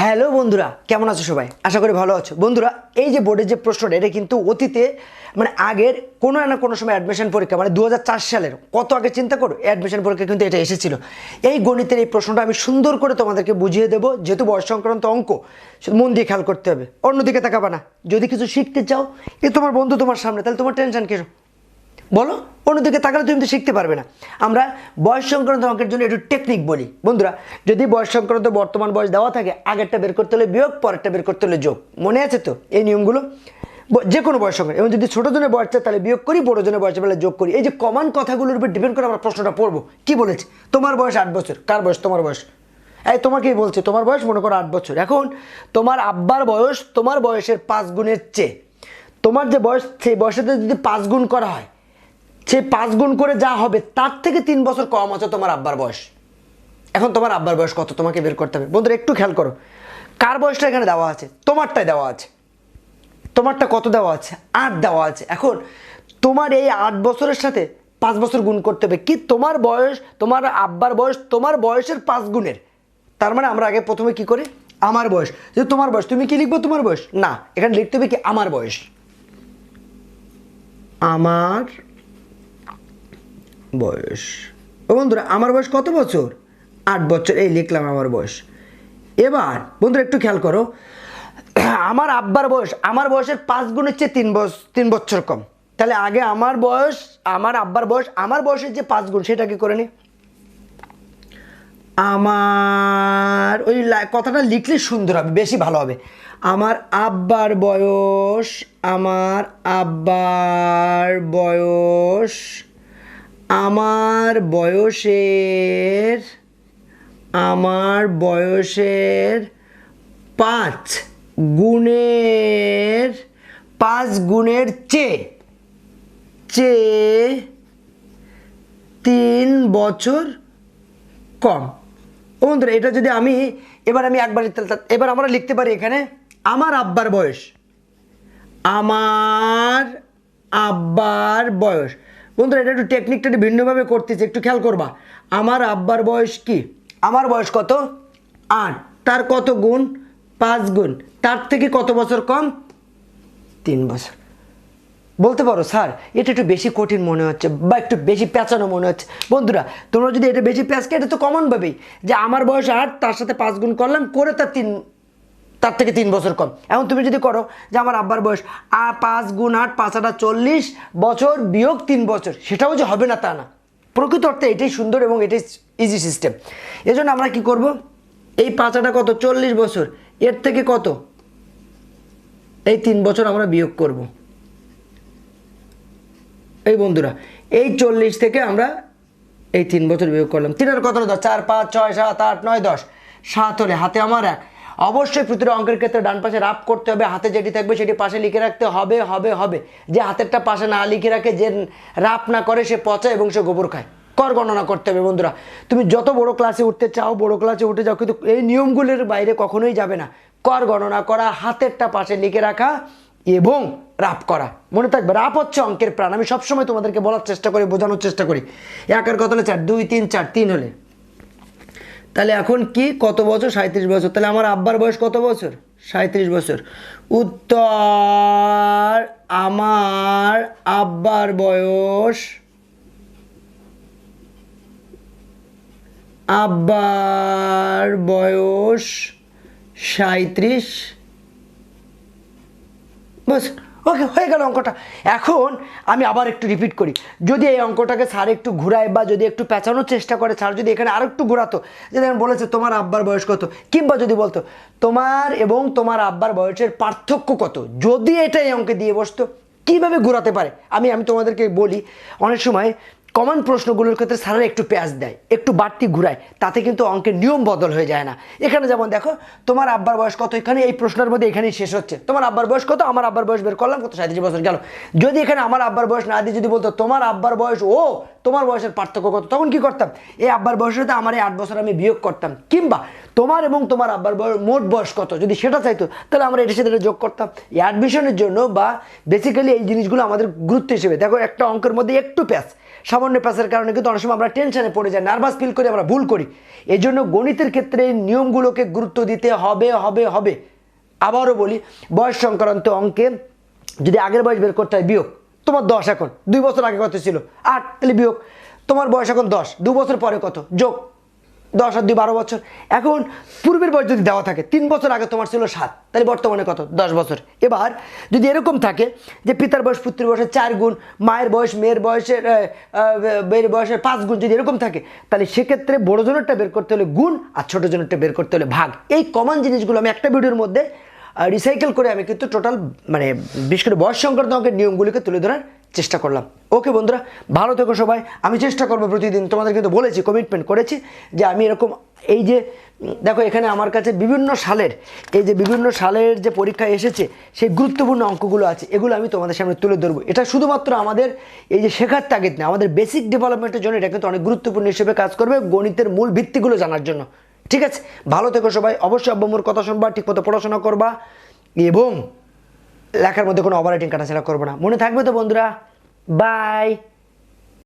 Hello বন্ধুরা, কেমন আছো সবাই? আশা করি ভালো আছো। বন্ধুরা, এই যে বোর্ডের যে প্রশ্নটা, এটা কিন্তু অতীতে মানে আগের কোনো না কোনো সময় অ্যাডমিশন পরীক্ষা মানে দু হাজার চার সালের, কত আগে চিন্তা করো অ্যাডমিশন পরীক্ষা কিন্তু এটা এসেছিল। এই গণিতের এই প্রশ্নটা আমি সুন্দর করে তোমাদেরকে বুঝিয়ে দেবো, যেহেতু বয়স সংক্রান্ত অঙ্ক, মন দিয়ে খেয়াল করতে হবে। অন্যদিকে তাকাবা না, যদি কিছু শিখতে চাও, এ তোমার বন্ধু তোমার সামনে, তাহলে তোমার টেনশন কেন বলো, অন্যদিকে তাকালে তুমি তো শিখতে পারবে না। আমরা বয়স সংক্রান্ত অঙ্কের জন্য একটু টেকনিক বলি। বন্ধুরা, যদি বয়স সংক্রান্ত বর্তমান বয়স দেওয়া থাকে, আগেরটা বের করতে হলে বিয়োগ, পরেরটা বের করতে হলে যোগ। মনে আছে তো এই নিয়মগুলো? যে কোনো বয়স সংক্রান্ত এবং যদি ছোটো জনের বয়স চায়, তাহলে বিয়োগ করি, বড় জনের বয়সের বেলা যোগ করি। এই যে কমন কথাগুলোর উপর ডিপেন্ড করে আমরা প্রশ্নটা পড়ব। কি বলেছে? তোমার বয়স আট বছর। কার বয়স? তোমার বয়স। এই তোমাকেই বলছে, তোমার বয়স মনে করো আট বছর। এখন তোমার আব্বার বয়স তোমার বয়সের পাঁচ গুণের চেয়ে। তোমার যে বয়স, সেই বয়সেতে যদি পাঁচ গুণ করা হয় সে পাঁচ গুণ করে যা হবে, তার থেকে তিন বছর কম আছে তোমার আব্বার বয়স। এখন তোমার আব্বার বয়স কত? তোমাকে বের করতে হবে। বন্ধুরা, একটু খেয়াল করো। কার বয়সটা এখানে দেওয়া আছে? তোমারটাই দেওয়া আছে। তোমারটা কত দেওয়া আছে? আট দেওয়া আছে। এখন তোমার এই আট বছরের সাথে পাঁচ বছর গুণ করতে হবে। কি তোমার বয়স, তোমার আব্বার বয়স, তোমার বয়সের পাঁচ গুণের? তার মানে আমরা আগে প্রথমে কি করি? আমার বয়স। যে তোমার বয়স, তুমি কি লিখব তোমার বয়স? না, এখানে লিখতে হবে কি? আমার বয়স। আমার বয়স। ও বন্ধুরা, আমার বয়স কত বছর? আট বছর, এই লিখলাম আমার বয়স। এবার, বন্ধুরা, একটু খেয়াল করো। আমার আব্বার বয়স, আমার বয়সের পাঁচ গুণের চেয়ে তিন বছর তিন বছর কম। তাহলে আগে আমার বয়স, আমার আব্বার বয়স, আমার বয়সের যে পাঁচ গুণ, সেটা কি করে নি? আমার, ওই কথাটা লিখলে সুন্দর হবে, বেশি ভালো হবে। আমার আব্বার বয়স, আমার আব্বার বয়স আমার বয়সের আমার বয়সের পাঁচ গুণের পাঁচ গুণের চেয়ে চেয়ে তিন বছর কম। বন্ধুরা, এটা যদি আমি, এবার আমি একবার লিখতে এবার আমরা লিখতে পারি এখানে, আমার আব্বার বয়স। আমার আব্বার বয়স। বন্ধুরা, এটা একটু টেকনিকটা একটু ভিন্নভাবে করতেছে, একটু খেয়াল করবা। আমার আব্বার বয়স কি? আমার বয়স কত? আট। তার কত গুণ? পাঁচ গুণ। তার থেকে কত বছর কম? তিন বছর। বলতে পারো, স্যার, এটা একটু বেশি কঠিন মনে হচ্ছে, বা একটু বেশি প্যাঁচানো মনে হচ্ছে। বন্ধুরা, তোমরা যদি এটা বেশি প্যাঁচকে এটা তো কমনভাবেই যে আমার বয়স আট, তার সাথে পাঁচ গুণ করলাম, করে তার তিন তার থেকে তিন বছর কম। এখন তুমি যদি করো যে আমার আব্বার বয়স আ পাঁচ গুণ আট, পাঁচ আটা চল্লিশ বছর বিয়োগ তিন বছর, সেটাও যে হবে না তা না। প্রকৃত অর্থে এটাই সুন্দর এবং এটাই ইজি সিস্টেম এজন্য আমরা কি করব? এই পাঁচ আটা কত? চল্লিশ বছর। এর থেকে কত? এই তিন বছর আমরা বিয়োগ করব। এই বন্ধুরা, এই চল্লিশ থেকে আমরা এই তিন বছর বিয়োগ করলাম। তিনের কত দশ চার, পাঁচ, ছয়, সাত, আট, নয়, দশ। সাত হলে হাতে আমার এক। অবশ্যই প্রতিটা অঙ্কের ক্ষেত্রে ডান পাশে রাপ করতে হবে, হাতে যেটি থাকবে সেটি পাশে লিখে রাখতে হবে হবে হবে। যে হাতেরটা পাশে না লিখে রাখে, যে রাপ না করে সে পচা এবং সে গোবর খায়। কর গণনা করতে হবে বন্ধুরা। তুমি যত বড় ক্লাসে উঠতে চাও, বড় ক্লাসে উঠে যাও, কিন্তু এই নিয়মগুলির বাইরে কখনোই যাবে না। কর গণনা করা, হাতেরটা পাশে লিখে রাখা এবং রাপ করা। মনে থাকবে রাপ হচ্ছে অঙ্কের প্রাণ। আমি সবসময় তোমাদেরকে বলার চেষ্টা করি, বোঝানোর চেষ্টা করি। একের কথা চার। দুই, তিন, চার। তিন হলে? তাহলে এখন কি? কত বছর? সাঁত্রিশ বছর। তাহলে আমার আব্বার বয়স কত বছর? সাঁত্রিশ বছর। উত্তর, আমার আব্বার বয়স আব্বার বয়স সাঁত্রিশ বাস ওকে, হয়ে গেল অঙ্কটা। এখন আমি আবার একটু রিপিট করি। যদি এই অঙ্কটাকে স্যার একটু ঘুরায় বা যদি একটু পেঁচানোর চেষ্টা করে স্যার যদি এখানে আর একটু ঘোরাতো, যে দেখেন বলেছে তোমার আব্বার বয়স কত? কিংবা যদি বলতো, তোমার এবং তোমার আব্বার বয়সের পার্থক্য কত? যদি এটা এই অঙ্কে দিয়ে বসতো, কীভাবে ঘোরাতে পারে? আমি আমি তোমাদেরকে বলি, অনেক সময় কমন প্রশ্নগুলোর ক্ষেত্রে স্যারেরা একটু পেঁয়াজ দেয়, একটু বাড়তি ঘুরায়, তাতে কিন্তু অঙ্কের নিয়ম বদল হয়ে যায় না। এখানে যেমন দেখো, তোমার আব্বার বয়স কত? এখানে এই প্রশ্নের মধ্যে এখানেই শেষ হচ্ছে। তোমার আব্বার বয়স কত? আমার আব্বার বয়স বের করলাম, কত? সাঁত্রিশ বছর গেল। যদি এখানে আমার আব্বার বয়স না দিয়ে যদি বলতো, তোমার আব্বার বয়স, ও, তোমার বয়সের পার্থক্য কত? তখন কি করতাম? এই আব্বার বয়সের সাথে আমার এই আট বছর আমি বিয়োগ করতাম। কিংবা তোমার এবং তোমার আব্বার মোট বয়স কত? যদি সেটা চাইতো, তাহলে আমরা এটার সাথে যোগ করতাম। এই অ্যাডমিশনের জন্য বা বেসিক্যালি এই জিনিসগুলো আমাদের গুরুত্ব হিসেবে। দেখো, একটা অঙ্কের মধ্যে একটু প্যাচ, সামান্য প্যাচের কারণে কিন্তু অনেক সময় আমরা টেনশনে পড়ে যাই নার্ভাস ফিল করি, আমরা ভুল করি। এই জন্য গণিতের ক্ষেত্রে এই নিয়মগুলোকে গুরুত্ব দিতে হবে হবে হবে। আবারও বলি, বয়স সংক্রান্ত অঙ্কে যদি আগের বয়স বের করতে হয়, বিয়োগ। তোমার দশ এখন, দুই বছর আগে কত ছিল? আট, তাহলে বিয়োগ। তোমার বয়স এখন দশ, দু বছর পরে কত? যোগ। দশ আর দুই, বারো বছর। এখন পূর্বের বয়স যদি দেওয়া থাকে, তিন বছর আগে তোমার ছিল সাত, তাহলে বর্তমানে কত? দশ বছর। এবার যদি এরকম থাকে যে পিতার বয়স, পুত্রের বয়সের চার গুণ, মায়ের বয়স, মেয়ের বয়সের মেয়ের বয়সের পাঁচ গুণ যদি এরকম থাকে, তাহলে সেক্ষেত্রে বড় জনেরটা বের করতে হলে গুণ আর ছোট জনেরটা বের করতে হলে ভাগ। এই কমন জিনিসগুলো আমি একটা ভিডিওর মধ্যে রিসাইকেল করে আমি কিন্তু টোটাল মানে বিশেষ করে বয়স সংক্রান্ত অঙ্কের নিয়মগুলিকে তুলে ধরার চেষ্টা করলাম। ওকে বন্ধুরা, ভালো থেকো সবাই। আমি চেষ্টা করব প্রতিদিন, তোমাদের কিন্তু বলেছি কমিটমেন্ট করেছি যে আমি এরকম এই যে, দেখো এখানে আমার কাছে বিভিন্ন সালের, এই যে বিভিন্ন সালের যে পরীক্ষা এসেছে, সেই গুরুত্বপূর্ণ অঙ্কগুলো আছে, এগুলো আমি তোমাদের সামনে তুলে ধরবো। এটা শুধুমাত্র আমাদের এই যে শেখার তাগিদ না, আমাদের বেসিক ডেভেলপমেন্টের জন্য এটা কিন্তু অনেক গুরুত্বপূর্ণ হিসেবে কাজ করবে গণিতের মূল ভিত্তিগুলো জানার জন্য। ঠিক আছে? ভালো থেকো সবাই। অবশ্যই আব্বামুর কথা শুনবা, ঠিকমতো পড়াশোনা করবা এবং লেখার মধ্যে কোনো অপারেটিং কাটাছেড়া করব না। মনে থাকবে তো বন্ধুরা বাই